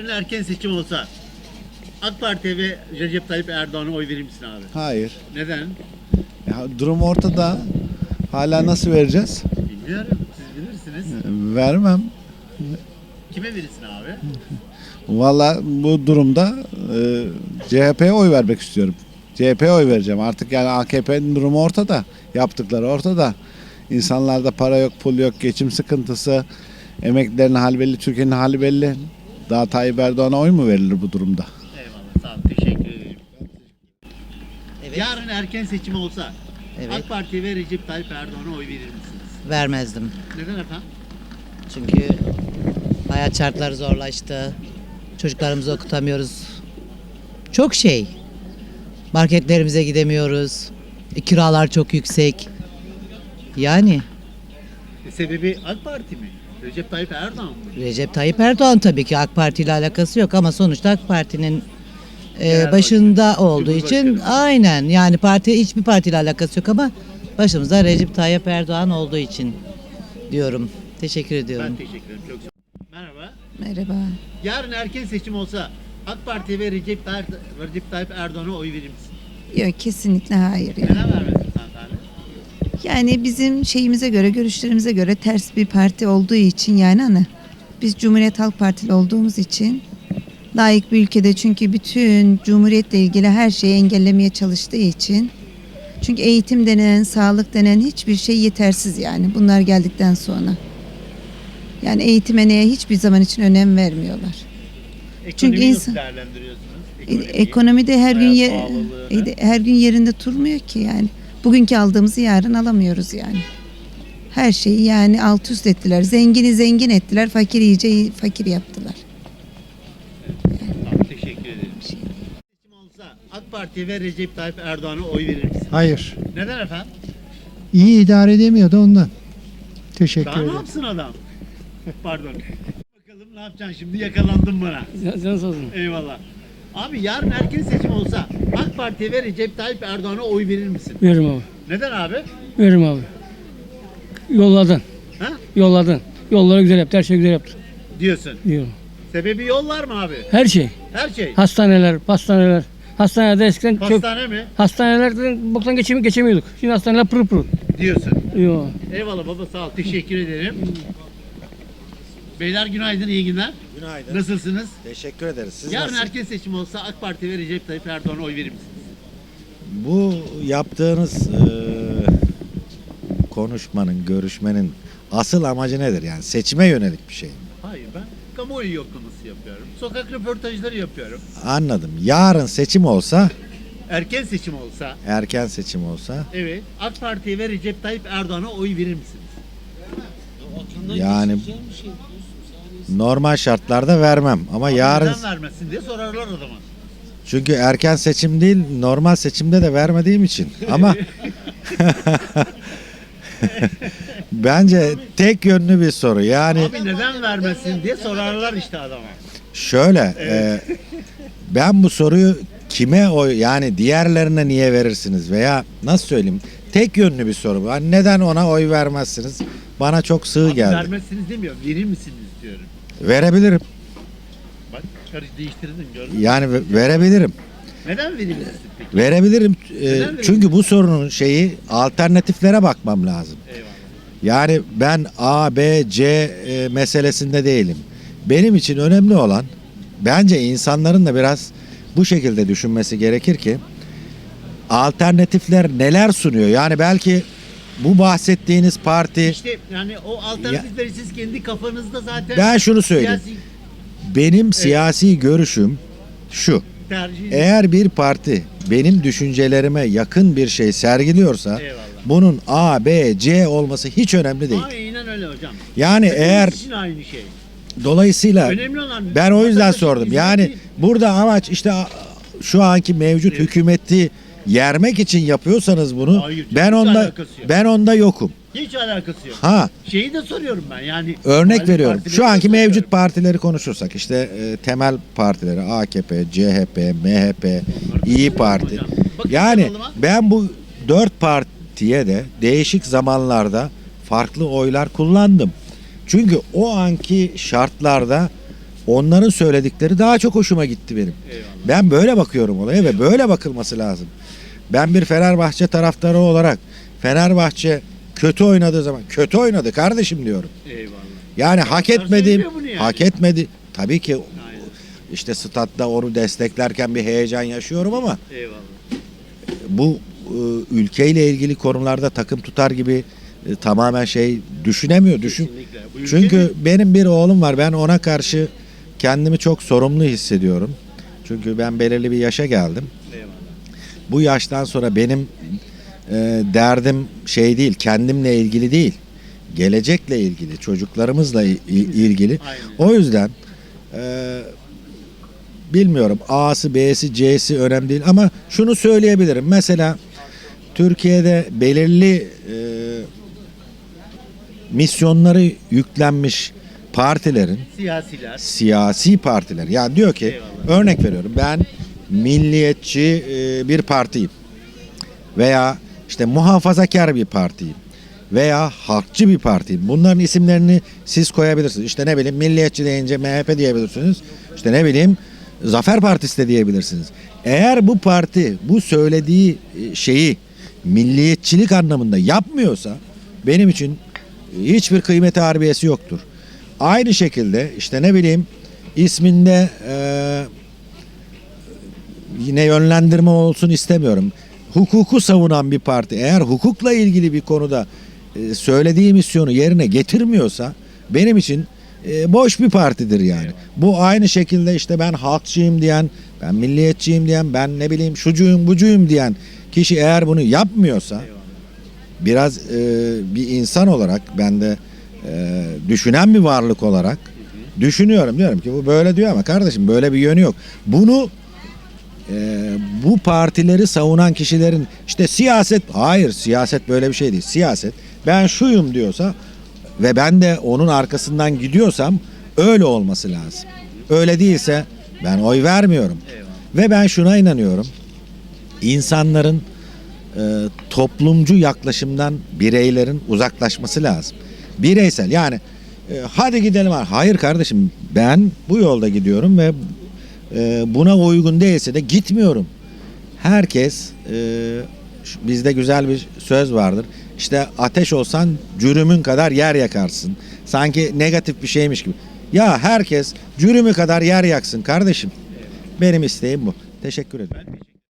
Yarın erken seçim olsa AK Parti ve Recep Tayyip Erdoğan'a oy verir misin abi? Hayır. Neden? Ya, durum ortada. Hala nasıl vereceğiz? Bilmiyorum. Siz bilirsiniz. Vermem. Kime verirsin abi? Valla bu durumda e, CHP'ye oy vermek istiyorum. CHP'ye oy vereceğim. Artık yani AKP'nin durumu ortada. Yaptıkları ortada. İnsanlarda para yok, pul yok, geçim sıkıntısı. Emeklilerin hali belli, Türkiye'nin hali belli. Daha Tayyip Erdoğan'a oy mu verilir bu durumda? Eyvallah sağ ol. Teşekkür ederim. Evet. Yarın erken seçim olsa Evet. AK Parti ve Recep Tayyip Erdoğan'a oy verir misiniz? Vermezdim. Neden efendim? Çünkü hayat şartları zorlaştı. Çocuklarımızı okutamıyoruz. Çok şey. Marketlerimize gidemiyoruz. E, Kiralar çok yüksek. Yani E, sebebi AK Parti mi? Recep Tayyip Erdoğan mı? Recep Tayyip Erdoğan tabii ki AK Parti ile alakası yok ama sonuçta AK Parti'nin e, başında başkanı, olduğu için aynen yani parti hiçbir partiyle alakası yok ama başımızda Recep Tayyip Erdoğan olduğu için diyorum. Teşekkür ediyorum. Ben teşekkür ederim. Çok sağ olun. Merhaba. Merhaba. Yarın erken seçim olsa AK Parti ve Recep Tayyip, Recep Tayyip Erdoğan'a oy verir misin? Yok kesinlikle hayır ya. Neden vermezsin? Yani bizim şeyimize göre, görüşlerimize göre ters bir parti olduğu için yani hani biz Cumhuriyet Halk Partili olduğumuz için layık bir ülkede çünkü bütün cumhuriyetle ilgili her şeyi engellemeye çalıştığı için çünkü eğitim denen, sağlık denen hiçbir şey yetersiz yani bunlar geldikten sonra. Yani eğitime neye hiçbir zaman için önem vermiyorlar. Ekonomiyi nasıl insan- değerlendiriyorsunuz? E, Ekonomide her gün hayat ye- pahalılığını. e, her gün yerinde durmuyor ki yani. Bugünkü aldığımızı yarın alamıyoruz yani. Her şeyi yani alt üst ettiler. Zengini zengin ettiler, fakir iyice fakir yaptılar. Teşekkür ederim. Seçim olsa AK Parti ve Recep Tayyip Erdoğan'a oy verir misin? Hayır. Neden efendim? İyi idare edemiyordu ondan. Teşekkür Daha ne ederim. yapsın adam? Pardon. Bakalım ne yapacaksın şimdi yakalandın bana. Can sağ olsun. Eyvallah. Abi yarın erken seçim olsa AK Parti ve Recep Tayyip Erdoğan'a oy verir misin? Veririm abi. Neden abi? Veririm abi. Yolladın. Ha? Yolladın. Yolları güzel yaptı. Her şey güzel yaptı. Diyorsun. Diyorum. Sebebi yollar mı abi? Her şey. Her şey. Hastaneler, pastaneler. Hastanelerde eskiden çok... Hastane mi? Hastanelerden boktan geçemi geçemiyorduk. Şimdi hastaneler pırıl pırıl. Diyorsun. Yo. Eyvallah baba sağ ol. Teşekkür ederim. Beyler günaydın, iyi günler. Günaydın. Nasılsınız? Teşekkür ederiz. Siz Yarın erken seçim olsa AK Parti ve Recep Tayyip Erdoğan'a oy verir misiniz? Bu yaptığınız e, konuşmanın, görüşmenin asıl amacı nedir? Yani seçime yönelik bir şey mi? Hayır ben kamuoyu yoklaması yapıyorum. Sokak röportajları yapıyorum. Anladım. Yarın seçim olsa, Erken seçim olsa erken seçim olsa evet AK Parti ve Recep Tayyip Erdoğan'a oy verir misiniz? yani normal şartlarda vermem ama yarın Neden vermezsin diye sorarlar o zaman. çünkü erken seçim değil normal seçimde de vermediğim için ama bence tek yönlü bir soru yani Abi neden vermezsin diye sorarlar işte adama. Şöyle, e, ben bu soruyu kime oy yani diğerlerine niye verirsiniz veya nasıl söyleyeyim? Tek yönlü bir soru. bu. Hani neden ona oy vermezsiniz? Bana çok sığ Abi geldi. vermezsiniz demiyor. Verir misiniz diyorum. Verebilirim. Bak karış değiştirdin gördün mü? Yani ve- verebilirim. Neden verilmesin peki? Verebilirim. E, çünkü bu sorunun şeyi alternatiflere bakmam lazım. Eyvallah. Yani ben A, B, C e, meselesinde değilim. Benim için önemli olan bence insanların da biraz bu şekilde düşünmesi gerekir ki alternatifler neler sunuyor? Yani belki bu bahsettiğiniz parti İşte yani o alternatifleri siz kendi kafanızda zaten ben şunu söyleyeyim. siyasi Benim siyasi görüşüm şu. tercih Eğer bir parti benim düşüncelerime yakın bir şey sergiliyorsa Eyvallah. bunun A, B, C olması hiç önemli değil. Aynen öyle hocam. Yani eğer için aynı şey. dolayısıyla Önemli olan Ben o yüzden vatandaşın sordum. hizmeti- Yani burada amaç işte a- şu anki mevcut hükümeti yermek için yapıyorsanız bunu Hayır, ben hiç onda alakası yok. ben onda yokum. hiç alakası yok. Ha Şeyi de soruyorum ben yani. örnek muhalefet veriyorum. partileri Şu de anki soruyorum. mevcut partileri konuşursak işte e, temel partileri AKP, CHP, MHP, İyi Parti. Hocam, bakın Yani kanalıma. ben bu dört partiye de değişik zamanlarda farklı oylar kullandım. Çünkü o anki şartlarda onların söyledikleri daha çok hoşuma gitti benim. Ben böyle bakıyorum olaya ve böyle bakılması lazım. Ben bir Fenerbahçe taraftarı olarak Fenerbahçe kötü oynadığı zaman kötü oynadı kardeşim diyorum. Eyvallah. Yani hak Taraftar etmedi. söylüyor bunu yani. Hak etmedi. Tabii ki Aynen. işte statta onu desteklerken bir heyecan yaşıyorum ama Eyvallah. bu e, ülkeyle ilgili konularda takım tutar gibi e, tamamen şey düşünemiyor. Düşün. Kesinlikle. Bu ülke Çünkü benim bir oğlum var. Ben ona karşı kendimi çok sorumlu hissediyorum. Çünkü ben belirli bir yaşa geldim. Bu yaştan sonra benim e, derdim şey değil, kendimle ilgili değil. Gelecekle ilgili, çocuklarımızla ilgili. O yüzden e, bilmiyorum A'sı, B'si, C'si önemli değil ama şunu söyleyebilirim. Mesela Türkiye'de belirli e, misyonları yüklenmiş partilerin Siyasiler. siyasi partiler yani diyor ki Eyvallah. örnek veriyorum ben milliyetçi e, bir partiyim veya işte muhafazakar bir partiyim veya halkçı bir partiyim. Bunların isimlerini siz koyabilirsiniz. İşte ne bileyim milliyetçi deyince MHP diyebilirsiniz. İşte ne bileyim Zafer Partisi de diyebilirsiniz. Eğer bu parti bu söylediği e, şeyi milliyetçilik anlamında yapmıyorsa benim için hiçbir kıymeti harbiyesi yoktur. Aynı şekilde işte ne bileyim isminde eee, yine yönlendirme olsun istemiyorum. Hukuku savunan bir parti eğer hukukla ilgili bir konuda e, söylediği misyonu yerine getirmiyorsa benim için e, boş bir partidir yani. Bu aynı şekilde işte ben halkçıyım diyen, ben milliyetçiyim diyen, ben ne bileyim şucuyum bucuyum diyen kişi eğer bunu yapmıyorsa biraz e, bir insan olarak ben de e, düşünen bir varlık olarak düşünüyorum diyorum ki bu böyle diyor ama kardeşim böyle bir yönü yok. Bunu e, bu partileri savunan kişilerin işte siyaset hayır siyaset böyle bir şey değil. Siyaset ben şuyum diyorsa ve ben de onun arkasından gidiyorsam öyle olması lazım. Öyle değilse ben oy vermiyorum. Ve ben şuna inanıyorum. İnsanların e, toplumcu yaklaşımdan bireylerin uzaklaşması lazım. Bireysel yani e, hadi gidelim. Hayır kardeşim ben bu yolda gidiyorum ve e, buna uygun değilse de gitmiyorum. Herkes e, bizde güzel bir söz vardır. İşte ateş olsan cürümün kadar yer yakarsın. Sanki negatif bir şeymiş gibi. Ya herkes cürümü kadar yer yaksın kardeşim. Benim isteğim bu. Teşekkür ederim.